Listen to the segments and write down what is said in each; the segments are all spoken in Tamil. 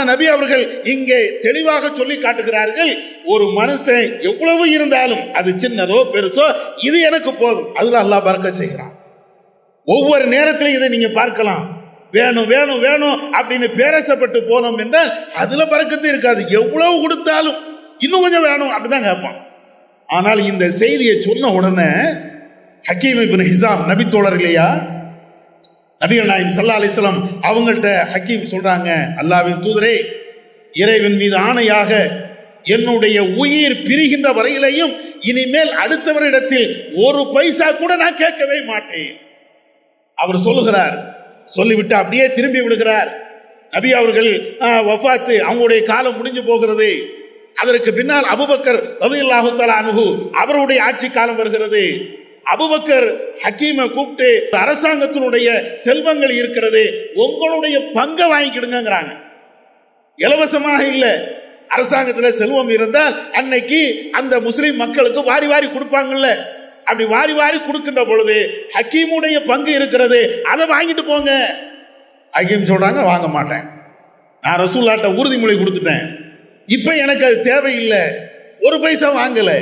ஆனா நபி அவர்கள் இங்கே தெளிவாக சொல்லி காட்டுகிறார்கள். ஒரு மனுஷன் எவ்வளவு இருந்தாலும் அது சின்னதோ பெருசோ இது எனக்கு போதும். அதுல அல்லாஹ் பறக்க செய்கிறான். ஒவ்வொரு நேரத்திலும் இதை நீங்க பார்க்கலாம். வேணும் வேணும் வேணும் அப்படின்னு பேரசப்பட்டு போனோம் என்றால் அதுல பறக்கத்து இருக்காது. எவ்வளவு கொடுத்தாலும் இன்னும் கொஞ்சம் வேணும் அப்படிதான் கேட்பான். ஆனால் இந்த செய்தியை சொன்ன உடனே ஹக்கீம் இப்னு ஹிசாம் நபி தோழர் இல்லையா? நபிகள் நாயம் சல்லா அலிஸ்லாம் அவங்கள்ட்ட ஹக்கீம் சொல்றாங்க அல்லாவின் தூதரே இறைவன் மீது ஆணையாக என்னுடைய உயிர் பிரிகின்ற வரையிலையும் இனிமேல் அடுத்தவரிடத்தில் ஒரு பைசா கூட நான் கேட்கவே மாட்டேன். அவர் சொல்லுகிறார் சொல்லிவிட்டு அப்படியே திரும்பி விடுகிறார். நபி அவர்கள் ஆஹ், வஃபாத்து அவங்களுடைய காலம் முடிஞ்சு போகிறது. அதற்கு பின்னால் அபுபக்கர் ரவி அல்லாஹு அனுகு அவருடைய ஆட்சி காலம் வருகிறது. அபுபக்கர் ஹக்கீமை கூப்பிட்டு அரசாங்கத்தினுடைய செல்வங்கள் இருக்கிறது உங்களுடைய பங்கை வாங்கிக்கிடுங்கிறாங்க இலவசமாக இல்லை. அரசாங்கத்தில் செல்வம் இருந்தால் அன்னைக்கு அந்த முஸ்லீம் மக்களுக்கு வாரி வாரி கொடுப்பாங்கல்ல. அப்படி வாரி வாரி கொடுக்கின்ற பொழுது ஹக்கீமுடைய பங்கு இருக்கிறது அதை வாங்கிட்டு போங்க. ஹக்கீம் சொல்றாங்க வாங்க மாட்டேன். நான் ரசூல்லாட்ட உறுதிமொழி கொடுத்துட்டேன். இப்போ எனக்கு அது தேவையில்லை. ஒரு பைசா வாங்கலை.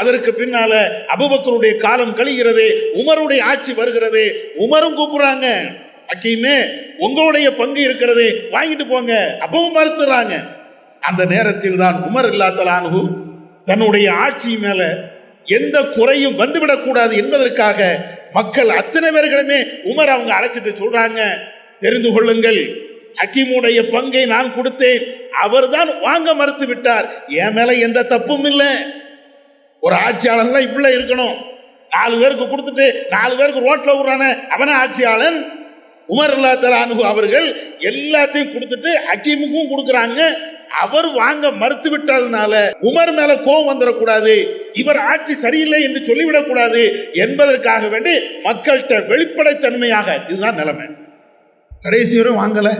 அதற்கு பின்னால அபுபக்கருடைய காலம் கழிகிறது உமருடைய ஆட்சி வருகிறது உமரும் கூப்பிடுறாங்க. அக்கீமே உங்களுடைய பங்கு இருக்கிறது வாங்கிட்டு போங்க அப்பவும் மறுத்துறாங்க அந்த நேரத்தில் தான் உமர் இல்லாத்தலானு தன்னுடைய ஆட்சி மேல எந்த குறையும் வந்துவிடக்கூடாது என்பதற்காக மக்கள் அத்தனை பேர்களுமே உமர் அவங்க அழைச்சிட்டு சொல்றாங்க. தெரிந்து கொள்ளுங்கள் ஹக்கீமுடைய பங்கை நான் கொடுத்தேன் அவர்தான் வாங்க மறுத்து விட்டார். என் மேல எந்த தப்பும் இல்லை. ஒரு ஆட்சியாளன்லாம் இப்படிலாம் இருக்கணும். நாலு பேருக்கு கொடுத்துட்டு நாலு பேருக்கு ரோட்ல விடுறானே அவன ஆட்சியாளன்? உமர் அல்லா தலானு அவர்கள் எல்லாத்தையும் கொடுத்துட்டு ஹக்கீமுக்கும் கொடுக்குறாங்க. அவர் வாங்க மறுத்து விட்டதுனால உமர் மேல கோபம் வந்துடக்கூடாது இவர் ஆட்சி சரியில்லை என்று சொல்லிவிடக்கூடாது என்பதற்காக வேண்டி மக்கள்கிட்ட வெளிப்படைத்தன்மையாக இதுதான் நிலைமை. கடைசி வரை வாங்கல.